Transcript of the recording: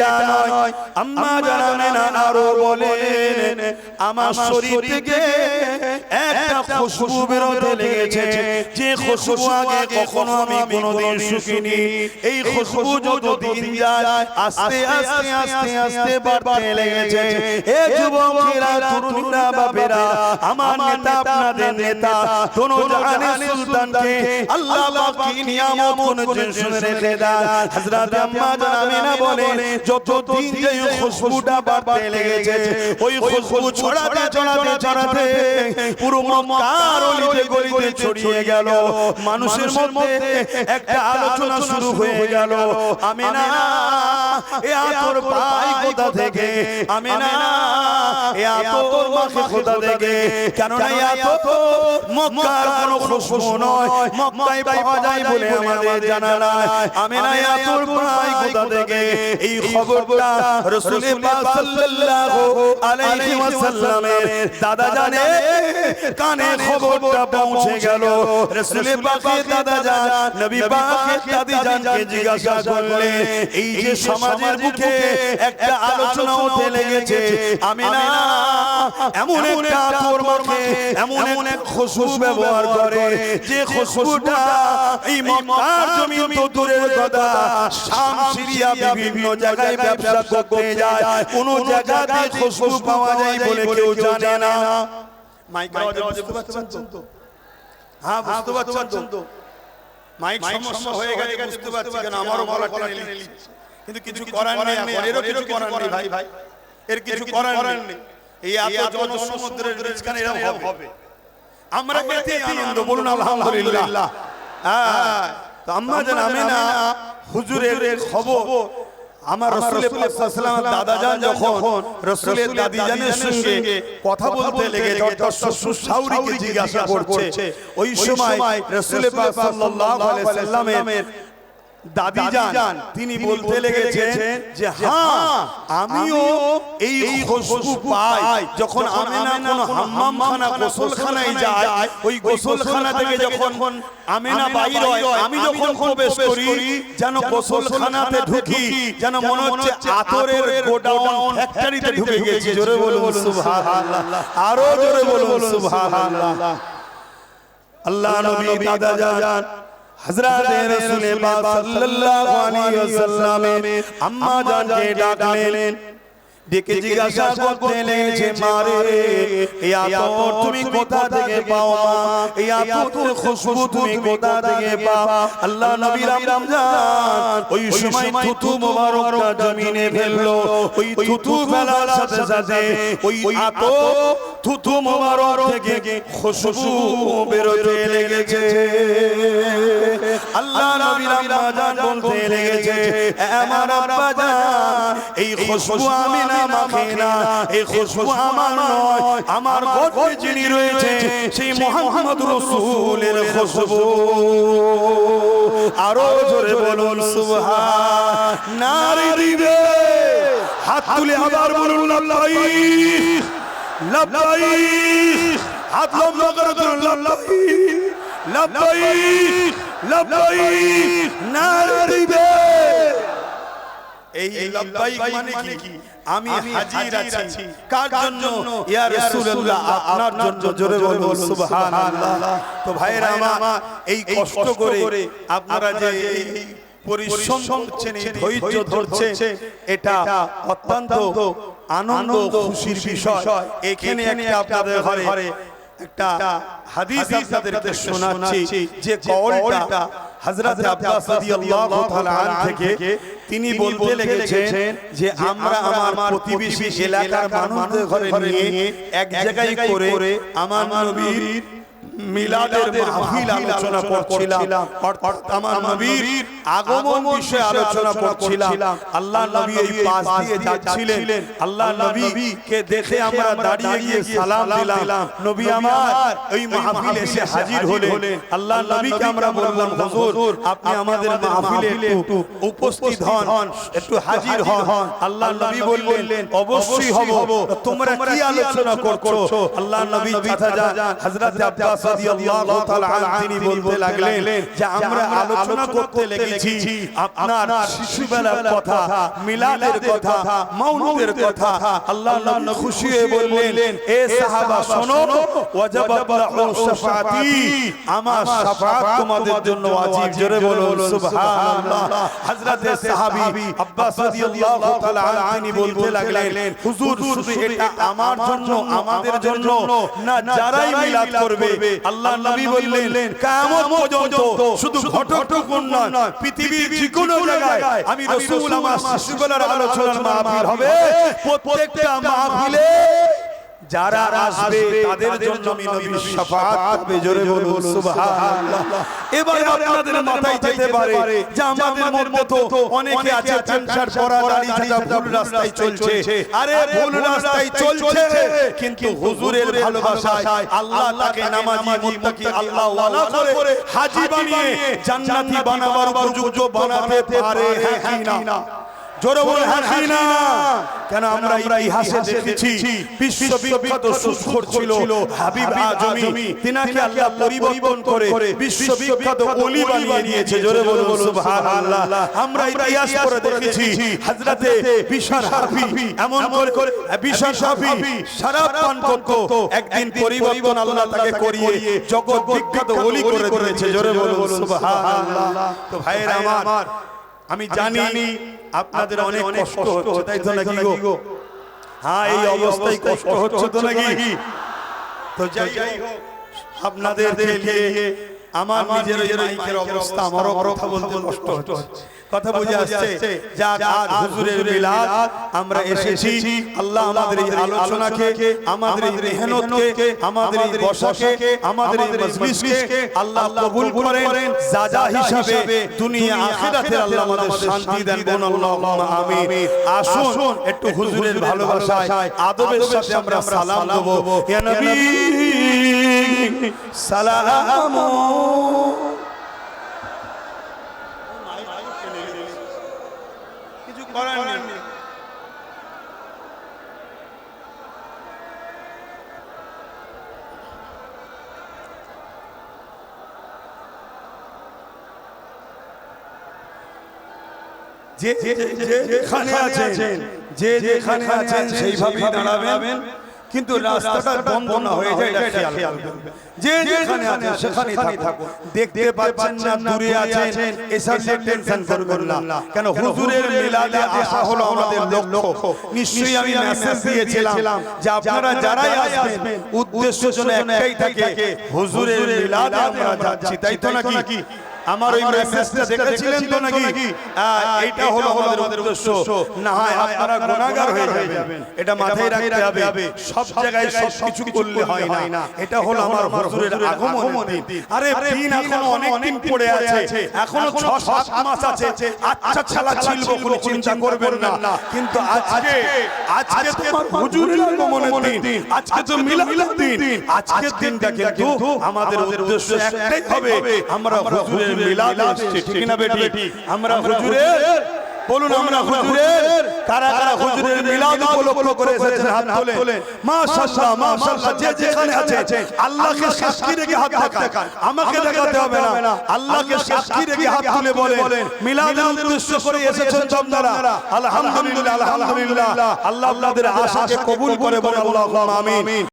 এটা নয়। আম্মা জানানে না আরও বলেন আমার শরীর থেকে একটা খুশবু বেরোতে লেগেছে। যে খুশবু আগে কখনো আমি কোনোদিন শুকিনি এই খুশবু যত দিন যায় আস্তে আস্তে আস্তে আস্তে বাড়তে লেগেছে। এ যুবকেরা তরুণরা বাপেরা আমার নেতা আপনাদের নেতা দোনো জাহানের সুলতানকে আল্লাহ পাক কি নিয়ামত কোনজন শুনে রেখে দেন হযরত আম্মা জানামিনা বলে যত দিন যে খুশবুটা বাড়তে লেগেছে ওই খুশবু ছড়াতে ছড়াতে ছড়াতে পুরো মক্কার অলিতে গলিতে ছড়িয়ে গেল? মানুষের মধ্যে একটা আলোচনা শুরু হয়ে গেল। আমিনা এ আতর পাই কোথা থেকে আমিনা এ আতর মাখে কোথা থেকে কেন না এ আতর মক্কার কোনো খুশবু নয়। মক্কায় পাওয়া যায় বলে আমাদের জানা নাই। আমিনা এ আতর পাই কোথা থেকে এই খবরটা রাসূল পাক সাল্লাল্লাহু আলাইহি ওয়াসাল্লামের দাদা জানে। কানে খবরটা পৌঁছে গেল। রাসূল পাকের দাদা জান নবী পাকের দাদি জানকে জিজ্ঞাসা করলেন। এই যে সমাজের মুখে একটা আলোচনা হতে লেগেছে আমি না এমন একটা তোর মুখে এমন এমন এক খুশবু ব্যবহার করে। যে খুশবুটা এই মক্কার জমিন তো দূরের কথা। শাম সিরিয়া বিভিন্ন জায়গায় ব্যবসা করতে যায়। কোন জায়গাতে খুশবু পাওয়া যায় বলে কেউ জানে না। আওয়াজ বুঝতে পারছেন তো হ্যাঁ বুঝতে পারছেন তো মাইক সমস্যা হয়ে গেছে বুঝতে পারছি কেন আমারও গলা টেনে। কিন্তু কিছু করার নেই এরও কিছু করার নেই। ভাই ভাই। এর কিছু করার নেই। এই এত জনসমুদ্রের রিজকান এরকম হবে? আমরা পেতে আনন্দ বলুন আলহামদুলিল্লাহ। হ্যাঁ তো আম্মা জান আমি না হুজুরের খবর। আমার রসুলের সাল্লাল্লাহু দাদা যান যখন রসুলের দাদি জানের সঙ্গে কথা বলতে লেগে অর্থাৎ শ্বশুর শাউরিকে জিজ্ঞাসা করছে। ওই সময় রসুলের সাল্লাল্লাহু আলাইহি দাদি যান তিনি বলতে লেগেছেন যে হ্যাঁ আমিও এই খুশবু পাই যখন কোনো হাম্মামখানা গোসলখানায় যায় ওই গোসলখানা থেকে যখন আমেনা বাইর হয় আমি যখন প্রবেশ করি যেন গোসলখানাতে ঢুকি যেন মনে হচ্ছে আতরের গোডাউন ফ্যাক্টরিতে ঢুকে গেছি। জোরে বলুন সুবহানাল্লাহ। আরও জোরে বলুন সুবহানাল্লাহ। আল্লাহ নবী দাদা যান। হযরত রাসূল পাক সাল্লাল্লাহু আলাইহি ওয়াসাল্লাম আম্মা জানকে ডাকলেন। ডেকে জিজ্ঞাসা করতে লেগেছে মারে এই আতর তুমি কোথা থেকে পাও মা? এই আতর খুশবু তুমি কোথা থেকে পাও? আল্লাহ নবী রমজান ওই সময় থুতু মোবারকটা জমিনে ফেলল ওই থুতু ফেলার সাথে সাথে ওই আতর থুতু মোবারক থেকে খুশবু বেরোতে লেগেছে। আল্লাহ নবী রমজান বলতে লেগেছে আমার আব্বা জান এই খুশবু আমি না মাখে না এই খুশবু আমার নয়, আমার গর্ভে যিনি রয়েছে সেই মোহাম্মদ রসুলের খুশবু। আরও জোরে বলুন নারী দিবে। হাত তুলে আবার বলুন হাত লম্বা করে ধরুন নারী দিবে। এই লাব্বাইক মানে কি? আমি হাজির আছি। কার জন্য? ইয়া রাসূলুল্লাহ আপনার জন্য জোরে বলুন সুবহানাল্লাহ। তো ভাইরা আমার এই কষ্ট করে আপনারা যে এই পরিশ্রম করছেন এই ধৈর্য ধরছেন এটা অত্যন্ত আনন্দ খুশির বিষয়। এখানে আপনাদের ঘরে একটা হাদিস আপনাদেরকে শোনাচ্ছি। যে কওলটা হযরত আব্বাস রাদিয়াল্লাহু তাআলা থেকে তিনি বলতে লেগেছেন যে আমরা আমার প্রতিবেশী এলাকার মানুষদের ঘরে নিয়ে এক জায়গায় করে আমার নবীর মিলাদের মাহফিল আলোচনা করছিলাম। আমার নবীর আগমন বিষয়ে আলোচনা করছিলাম। আল্লাহ নবী এই পাশ দিয়ে যাচ্ছিলেন। আল্লাহ নবী কে দেখে আমরা দাঁড়িয়ে গিয়ে সালাম দিলাম। নবী আমার ওই মাহফিলে এসে হাজির হলেন। আল্লাহ নবীকে আমরা বললাম হুজুর আপনি আমাদের মাহফিলে একটু উপস্থিত হন। একটু হাজির হন। আল্লাহ নবী বললেন অবশ্যই হব। তোমরা কি আলোচনা করছ? আল্লাহ নবী চাচা যান হযরত আব্বাস রাদিয়াল্লাহু তাআলা তিনি বলতে লাগলেন যে আমরা আলোচনা করতে লেগেছি। আপনার শিশুবেলার কথা মিলাদের কথা মাউলুদের কথা আল্লাহ নবী খুশি হয়ে বললেন এ সাহাবা শোনো ওয়াজাবাত লাহু শাফাতি আমার শাফাত তোমাদের জন্য ওয়াজিব জোরে বলুন সুবহানাল্লাহ। হযরতে সাহাবী আব্বাস রাদিয়াল্লাহু তাআলা আনহু বলতে লাগলেন হুজুর শুধু এটা আমার জন্য আমাদের জন্য না যারাই মিলাদ করবে আল্লাহ নবী বললেন কিয়ামত পর্যন্ত শুধু ঘটটুকুন নয় পৃথিবীর যে কোনো জায়গায় আমি রাসূল আমার শিশুবেলার আলোচনার মাহফিল হবে। প্রত্যেকটা মাহফিলে যারা আসবে তাদের জন্য আমি নবীর শাফাআত পাবে জোরে বলুন সুবহানাল্লাহ। এবার আপনাদের মাথায় যেতে পারে যে আমাদের মধ্যে তো অনেকে আছে ক্যান্সার পড়া দাড়ি ছাড়া ভুল রাস্তায় চলছে। আরে ভুল রাস্তায় চলছে। কিন্তু হুজুরের ভালোবাসায় আল্লাহ তাকে নামাজি মুত্তাকি আল্লাহ ওয়ালা করে হাজী বানিয়ে জান্নাতি বানাবার উপযুক্ত বানাতে পারে হ্যাঁ কি না? জোরে বলে হাসি না। কেন আমরা ইতিহাসে দেখেছি বিশ্ব বিখ্যাত সুস্খর ছিল হাবিব আজমি। তিনাকে আল্লাহ পরিবর্তন করে বিশ্ব বিখ্যাত ওলি বানিয়ে দিয়েছে জোরে বলে সুবহানাল্লাহ। আমরা ইতিহাস দেখেছি হযরতে বিশার হাফি। এমন করে বিশার হাফি সারা পান করত একদিন পরিবর্তন আল্লাহ তাকে করিয়ে জগৎ বিখ্যাত ওলি করে দিয়েছে জোরে বলে সুবহানাল্লাহ। তো ভাইরা আমার আমি জানি আপনাদের অনেক কষ্ট হচ্ছে তাই তো নাকি গো? হ্যাঁ এই অবস্থায় কষ্ট হচ্ছে তো নাকি তো যাই যাই হোক আপনাদের দেখে আমার নিজের মাইকের অবস্থা আমারও কথা বলতে কষ্ট হচ্ছে। কথা বুঝে আসছে। যা আজ হুজুরের মিলাদ আমরা এসেছি। আল্লাহ আমাদের এই আলোচনাকে আমাদের এই মেহনতকে আমাদের এই বসাকে আমাদের এই মজলিসকে আল্লাহ কবুল করেন। জাজা হিসাবে দুনিয়া আখিরাতে আল্লাহ আমাদের শান্তি দেন বলুন আল্লাহুম্মা আমিন। আসুন একটু হুজুরের ভালোবাসায় আদবের সাথে আমরা সালাম দেব। ইয়া নবী সালাম কিছু করার নেই যে যে যে যেখানে আছেন যে যেখানে আছেন সেইভাবেই দাঁড়াবেন। কিন্তু রাস্তাটা বন্ধ না হয়ে যায় এটা খেয়াল করবেন। যে যেখানে আছেন সেখানেই থাকুন। দেখতে পাচ্ছেন না দূরে আছেন এসব টেনশন করবেন না। কেন হুজুরের মিলাদে আসা হলো আমাদের লক্ষ্য। নিশ্চয়ই আমি মেসেজ দিয়েছিলাম যে আপনারা যারাই আসবেন উদ্দেশ্য যেন একটাই থাকে হুজুরের মিলাদে আমরা যাচ্ছি তাই তো নাকি? আমার ওই মেসেজটা দেখেছিলেন তো নাকি? এইটা হলো আমাদের উদ্দেশ্য। না হয় আপনারা গুনাহগার হয়ে যাবেন। এটা মাথায় রাখতে হবে। সব জায়গায় সব কিছু করলে হয় না। এটা হলো আমার হুজুরের আগমন আরে দিন এখনও অনেক দিন পড়ে আছে। এখনও 6 7 মাস আছে। আচ্ছা ছালা ছিল কোনো চিন্তা করবেন না। কিন্তু আজকে আজকে তোমার হুজুরের আগমনের দিন আজকে তো মিলাদের দিন। আজকের দিনটা কিন্তু আমাদের উদ্দেশ্য একটাই হবে আমরা হুজুরের মিলাদ এসেছি। ঠিক না বেটি আমরা হুজুরের বলুন আমরা হুজুরের কারা কারা হুজুরের মিলাদ উপলক্ষ করে এসেছেন হাত তোলেন মাশাআল্লাহ মাশাআল্লাহ যে যেখানে আছে আল্লাহকে সাক্ষী রেখে হাত দেখান। আমাকে দেখাতে হবে না। আল্লাহকে সাক্ষী রেখে হাত তুলে বলেন। মিলাদের উদ্দেশ্য করে এসেছেন আপনারা আলহামদুলিল্লাহ আলহামদুলিল্লাহ আল্লাহ আপনাদের আশাকে কবুল করে বলে আমিন।